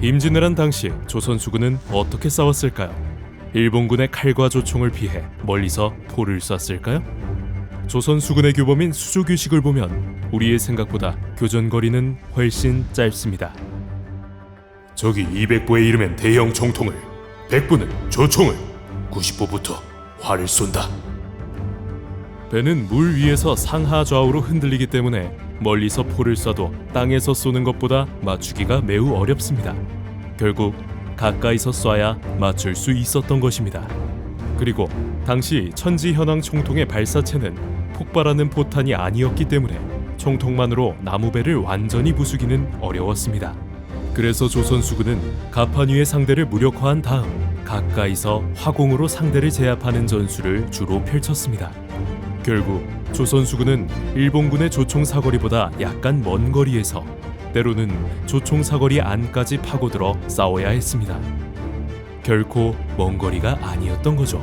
임진왜란 당시 조선 수군은 어떻게 싸웠을까요? 일본군의 칼과 조총을 피해 멀리서 포를 쐈을까요? 조선 수군의 규범인 수조규식을 보면 우리의 생각보다 교전 거리는 훨씬 짧습니다. 적이 200보에 이르면 대형 총통을 100보는 조총을 90보부터 활을 쏜다 배는 물 위에서 상하 좌우로 흔들리기 때문에 멀리서 포를 쏴도 땅에서 쏘는 것보다 맞추기가 매우 어렵습니다. 결국 가까이서 쏴야 맞출 수 있었던 것입니다. 그리고 당시 천지 현황 총통의 발사체는 폭발하는 포탄이 아니었기 때문에 총통만으로 나무배를 완전히 부수기는 어려웠습니다. 그래서 조선 수군은 가판 위의 상대를 무력화한 다음 가까이서 화공으로 상대를 제압하는 전술을 주로 펼쳤습니다. 결국 조선 수군은 일본군의 조총 사거리보다 약간 먼 거리에서 때로는 조총 사거리 안까지 파고들어 싸워야 했습니다. 결코 먼 거리가 아니었던 거죠.